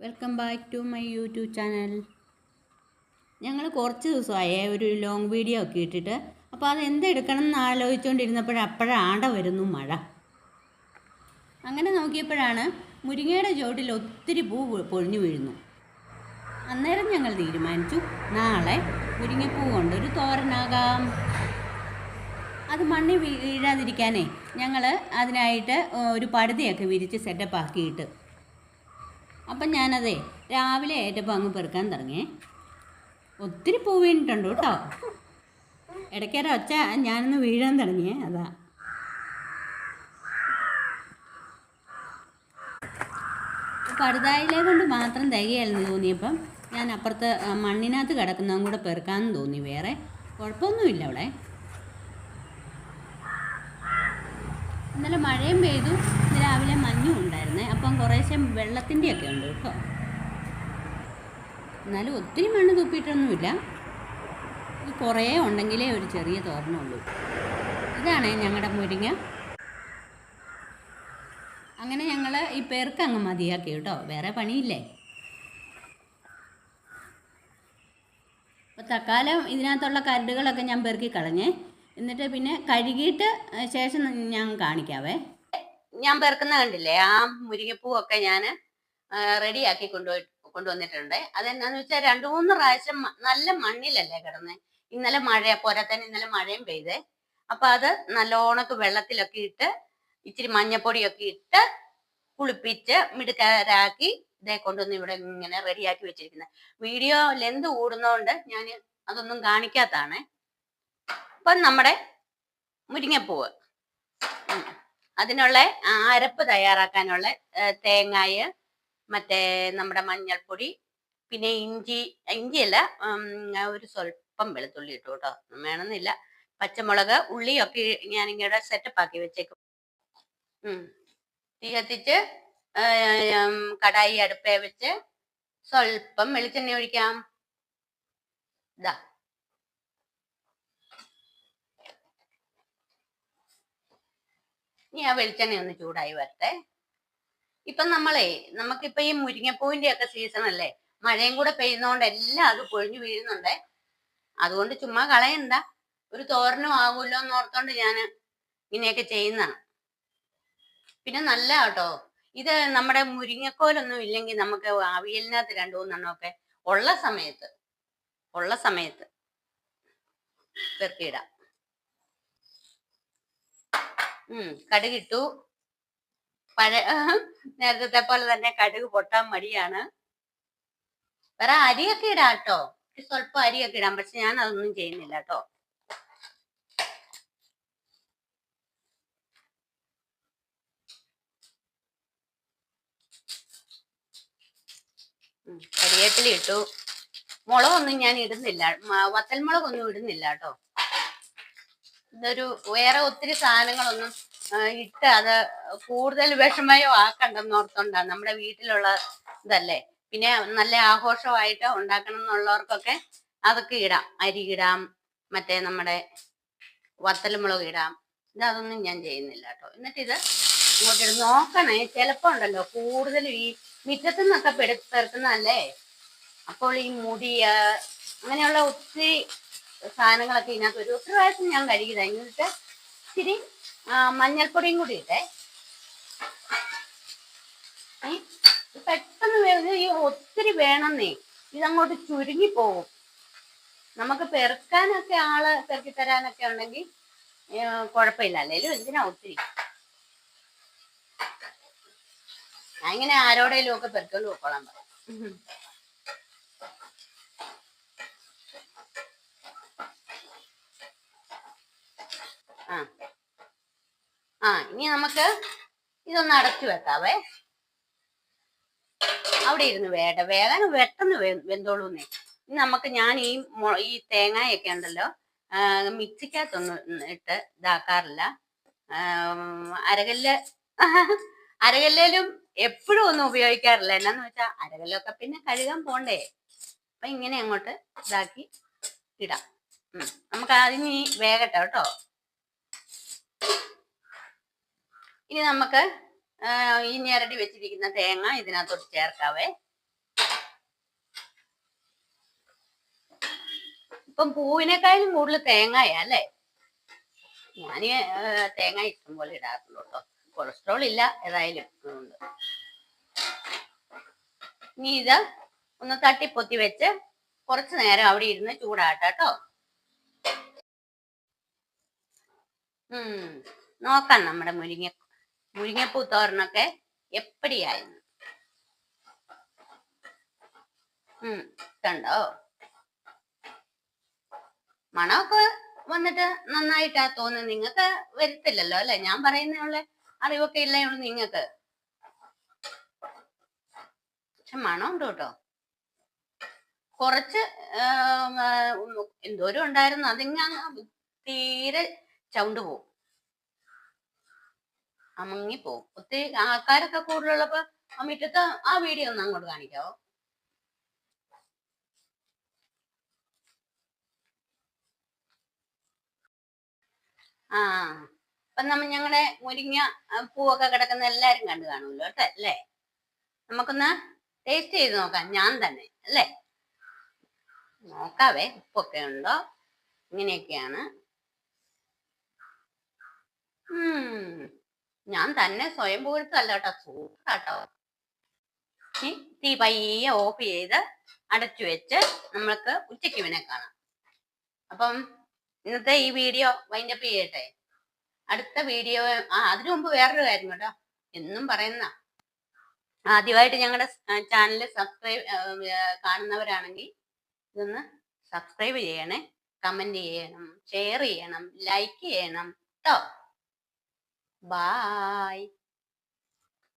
Welcome back to my YouTube channel ഞങ്ങൾ കുറച്ച് ദിവസമായി ഒരു ലോങ് വീഡിയോ ഒക്കെ ഇട്ടിട്ട്. അപ്പോൾ അത് എന്തെടുക്കണം എന്ന് ആലോചിച്ചുകൊണ്ടിരുന്നപ്പോഴ അപ്പോഴാണ്ട വരുന്നു മഴ. അങ്ങനെ നോക്കിയപ്പോഴാണ് മുരിങ്ങയുടെ ചുവട്ടിൽ ഒത്തിരി പൊ- പൊഴിഞ്ഞു വീഴുന്നു. അന്നേരം ഞങ്ങൾ തീരുമാനിച്ചു നാളെ മുരിങ്ങപ്പൂ കൊണ്ട് ഒരു തോരനാകാം. അത് മണ്ണിൽ വീഴാതിരിക്കാനേ ഞങ്ങൾ അതിനായിട്ട് ഒരു പടുതയൊക്കെ വിരിച്ച് സെറ്റപ്പ് ആക്കിയിട്ട് അപ്പം ഞാനതേ രാവിലെ ഏറ്റപ്പോൾ അങ്ങ് പെറുക്കാൻ തുടങ്ങിയേ ഒത്തിരി പൂ വീണിട്ടുണ്ട് കേട്ടോ. ഇടയ്ക്കൊരു ഒച്ച ഞാനൊന്ന് വീഴാൻ തുടങ്ങിയേ അതാ. പടുതായിലെ കൊണ്ട് മാത്രം തികയായിരുന്നു തോന്നിയപ്പം ഞാൻ അപ്പുറത്ത് മണ്ണിനകത്ത് കിടക്കുന്നതും കൂടെ പെറുക്കാമെന്ന് തോന്നി വേറെ. കുഴപ്പമൊന്നുമില്ല അവിടെ. ഇന്നലെ മഴയും പെയ്തു. രാവിലെ മഞ്ഞും ഉണ്ടായിരുന്നേ. അപ്പം കുറേശ്ശെ വെള്ളത്തിന്റെയൊക്കെ ഉണ്ട് കേട്ടോ. എന്നാലും ഒത്തിരി മണ്ണ് തുപ്പിയിട്ടൊന്നുമില്ല. കുറേ ഉണ്ടെങ്കിലേ ഒരു ചെറിയ തോരണമുള്ളൂ. ഇതാണ് ഞങ്ങളുടെ മുരിങ്ങ. അങ്ങനെ ഞങ്ങൾ ഈ പേർക്ക് അങ്ങ് മതിയാക്കി കേട്ടോ. വേറെ പണിയില്ലേ? അപ്പോൾ തക്കാലം ഇതിനകത്തുള്ള കരടുകളൊക്കെ ഞാൻ പെറുക്കി കളഞ്ഞേ. എന്നിട്ട് പിന്നെ കഴുകിയിട്ട് ശേഷം ഞാൻ കാണിക്കാവേ. ഞാൻ പേർക്കുന്ന കണ്ടില്ലേ ആ മുരിങ്ങപ്പൂവൊക്കെ ഞാൻ റെഡിയാക്കി കൊണ്ടുപോയി കൊണ്ടുവന്നിട്ടുണ്ട്. അതെന്നാന്ന് വെച്ചാൽ രണ്ടു മൂന്ന് പ്രാവശ്യം നല്ല മണ്ണിലല്ലേ കിടന്ന്. ഇന്നലെ മഴ പോരാ തന്നെ ഇന്നലെ മഴയും പെയ്തേ. അപ്പൊ അത് നല്ലോണക്ക് വെള്ളത്തിലൊക്കെ ഇട്ട് ഇച്ചിരി മഞ്ഞപ്പൊടിയൊക്കെ ഇട്ട് കുളിപ്പിച്ച് മിടുക്കരാക്കി ഇതേ കൊണ്ടുവന്ന് ഇവിടെ ഇങ്ങനെ റെഡിയാക്കി വെച്ചിരിക്കുന്നത് വീഡിയോ ലെന്ത് കൂടുന്നതുകൊണ്ട് ഞാൻ അതൊന്നും കാണിക്കാത്താണ് അപ്പം നമ്മുടെ മുരിങ്ങപ്പൂവ്. അതിനുള്ള അരപ്പ് തയ്യാറാക്കാനുള്ള തേങ്ങായ് മറ്റേ നമ്മുടെ മഞ്ഞൾപ്പൊടി പിന്നെ ഇഞ്ചി ഇഞ്ചിയല്ല ഒരു സ്വല്പം വെളുത്തുള്ളി ഇട്ടു കേട്ടോ. വേണമെന്നില്ല. പച്ചമുളക് ഉള്ളിയൊക്കെ ഞാനിങ്ങനെ സെറ്റപ്പ് ആക്കി വെച്ചേക്കും. തീ കത്തിച്ച് കടായി അടുപ്പേ വെച്ച് സ്വല്പം വെളിച്ചെണ്ണ ഒഴിക്കാം. ഇതാ ഇനി ആ വെളിച്ചെണ്ണ ഒന്ന് ചൂടായി വരട്ടെ. ഇപ്പൊ നമ്മളെ നമുക്കിപ്പൊ ഈ മുരിങ്ങപ്പൂവിന്റെ ഒക്കെ സീസൺ അല്ലേ? മഴയും കൂടെ പെയ്യുന്നോണ്ട് എല്ലാം അത് പൊഴിഞ്ഞു വീഴുന്നുണ്ടേ. അതുകൊണ്ട് ചുമ്മാ കളയണ്ട. ഒരു തോരനും ആകുമല്ലോ എന്ന് ഓർത്തോണ്ട് ഞാൻ ഇങ്ങനെയൊക്കെ ചെയ്യുന്നതാണ്. പിന്നെ നല്ല കേട്ടോ. ഇത് നമ്മുടെ മുരിങ്ങക്കോലൊന്നും ഇല്ലെങ്കിൽ നമുക്ക് അവിയലിനകത്ത് രണ്ടു മൂന്നെണ്ണം ഒക്കെ ഉള്ള സമയത്ത് ഉള്ള സമയത്ത് പെറുക്കിയിടാം. ഉം കടുകിട്ടു പഴ നേരത്തെ പോലെ തന്നെ കടുക് പൊട്ടാൻ മടിയാണ്. വേറെ അരിയൊക്കെ ഇടാം കേട്ടോ സ്വല്പം അരിയൊക്കെ ഇടാം പക്ഷെ ഞാൻ അതൊന്നും ചെയ്യുന്നില്ല കേട്ടോ. ഉം, കരിവേപ്പില ഇട്ടു. മുളകൊന്നും ഞാൻ ഇടുന്നില്ല. വത്തൽ വത്തൽമുളകൊന്നും ഇടുന്നില്ല കേട്ടോ. ഇതൊരു വേറെ ഒത്തിരി സാധനങ്ങളൊന്നും ഇട്ട് അത് കൂടുതൽ വിഷമയോ ആക്കണ്ടെന്ന് ഓർത്തോണ്ടാ നമ്മുടെ വീട്ടിലുള്ള ഇതല്ലേ. പിന്നെ നല്ല ആഘോഷമായിട്ട് ഉണ്ടാക്കണം എന്നുള്ളവർക്കൊക്കെ അതൊക്കെ ഇടാം. അരി ഇടാം മറ്റേ നമ്മുടെ വത്തൽമുളക് ഇടാം. ഇത് അതൊന്നും ഞാൻ ചെയ്യുന്നില്ല കേട്ടോ. എന്നിട്ട് ഇത് ഇങ്ങോട്ട് നോക്കണേ. ചിലപ്പോ ഉണ്ടല്ലോ കൂടുതലും ഈ മുറ്റത്തു നിന്നൊക്കെ പെടു അപ്പോൾ ഈ മുടി അങ്ങനെയുള്ള ഒത്തിരി സാധനങ്ങളൊക്കെ ഇതിനകത്ത് ഒരു ഒത്തിരി പ്രാവശ്യം ഞാൻ കഴുകി എന്നിട്ട് ഇച്ചിരി മഞ്ഞൾപ്പൊടിയും കൂടി ഇട്ടേ. പെട്ടെന്ന് വേറെ ഈ ഒത്തിരി വേണമെന്നേ ഇതങ്ങോട്ട് ചുരുങ്ങി പോകും നമുക്ക് പെറുക്കാനൊക്കെ ആൾ പെറുക്കി തരാനൊക്കെ ഉണ്ടെങ്കിൽ കുഴപ്പമില്ല. അല്ലേലും എന്തിനാ ഒത്തിരി? ഞാൻ ഇങ്ങനെ ആരോടേലും ഒക്കെ പെറുക്കലും പോയിക്കോളാൻ പറയും. ആ. ആ ഇനി നമുക്ക് ഇതൊന്ന് അടച്ചു വെക്കാവേ. അവിടെ ഇരുന്ന് വേട വേഗം പെട്ടെന്ന് വെന്തോളൂന്നേ. ഇനി നമുക്ക് ഞാൻ ഈ ഈ തേങ്ങയൊക്കെ ഉണ്ടല്ലോ മിക്സിക്കകത്തൊന്നും ഇട്ട് ഇതാക്കാറില്ല. അരകല്ല് അരകല്ലേലും എപ്പോഴും ഒന്നും ഉപയോഗിക്കാറില്ല. എന്നാന്ന് വെച്ചാൽ അരകല്ലൊക്കെ പിന്നെ കഴുകാൻ പോണ്ടേ. അപ്പൊ ഇങ്ങനെ അങ്ങോട്ട് ഇതാക്കി ഇടാം. നമുക്ക് അതിന് വേഗട്ടെ കേട്ടോ? ഇനി നമുക്ക് ഈ ഞെരടി വെച്ചിരിക്കുന്ന തേങ്ങ ഇതിനകത്തോട്ട് ചേർക്കാവേ. ഇപ്പം പൂവിനേക്കാളും കൂടുതൽ തേങ്ങയാ അല്ലേ? ഞാൻ തേങ്ങ ഇഷ്ടം പോലെ ഇടാറുള്ളൂ കേട്ടോ. കൊളസ്ട്രോൾ ഇല്ല ഏതായാലും. ഇനി ഇത് ഒന്ന് തട്ടിപ്പൊത്തി വെച്ച് കുറച്ച് നേരം അവിടെ ഇരുന്ന് ചൂടാട്ടോ കേട്ടോ. നോക്കാം നമ്മുടെ മുരിങ്ങ മുരിങ്ങപ്പൂ തോരനൊക്കെ എപ്പടിയായിരുന്നു? ഉം കണ്ടോ? മണമൊക്കെ വന്നിട്ട് നന്നായിട്ടാ തോന്നുന്നത് നിങ്ങക്ക് വരത്തില്ലല്ലോ അല്ലെ? ഞാൻ പറയുന്നുള്ള അറിവൊക്കെ ഇല്ലേ ഉള്ളു നിങ്ങക്ക് പക്ഷെ മണമുണ്ട് കേട്ടോ. കുറച്ച് എന്തോരം ഉണ്ടായിരുന്നു. അതിങ്ങ തീരെ ചവിണ്ട് പോവും. അമങ്ങി പോവും ഒത്തിരി ആൾക്കാരൊക്കെ കൂടുതലുള്ളപ്പോ ആ മുറ്റത്ത് ആ വീഡിയോ ഒന്ന് അങ്ങോട്ട് കാണിക്കാവോ? ആ അപ്പൊ നമ്മ ഞങ്ങളുടെ മുരിങ്ങ പൂവൊക്കെ കിടക്കുന്ന എല്ലാരും കണ്ടു കാണുമല്ലോ കേട്ടോ അല്ലേ? നമുക്കൊന്ന് ടേസ്റ്റ് ചെയ്ത് നോക്കാം ഞാൻ തന്നെ അല്ലേ? നോക്കാവേ ഉപ്പൊക്കെ ഉണ്ടോ? ഇങ്ങനെയൊക്കെയാണ്. ഞാൻ തന്നെ സ്വയം പുകഴ്ത്തല്ല കേട്ടോ സൂപ്പർ കേട്ടോ തീ പയ്യെ ഓഫ് ചെയ്ത് അടച്ചു വെച്ച് നമ്മൾക്ക് ഉച്ചയ്ക്ക് പിന്നെ കാണാം. അപ്പം ഇന്നത്തെ ഈ വീഡിയോ വൈൻഡപ്പ് ചെയ്യട്ടെ. അടുത്ത വീഡിയോ ആ അതിനു മുമ്പ് വേറൊരു കാര്യം കേട്ടോ. എന്നും പറയുന്ന. ആദ്യമായിട്ട് ഞങ്ങളുടെ ചാനൽ സബ്സ്ക്രൈബ് കാണുന്നവരാണെങ്കിൽ ഇതൊന്ന് സബ്സ്ക്രൈബ് ചെയ്യണേ. കമന്റ് ചെയ്യണം. ഷെയർ ചെയ്യണം. ലൈക്ക് ചെയ്യണം. കേട്ടോ Bye.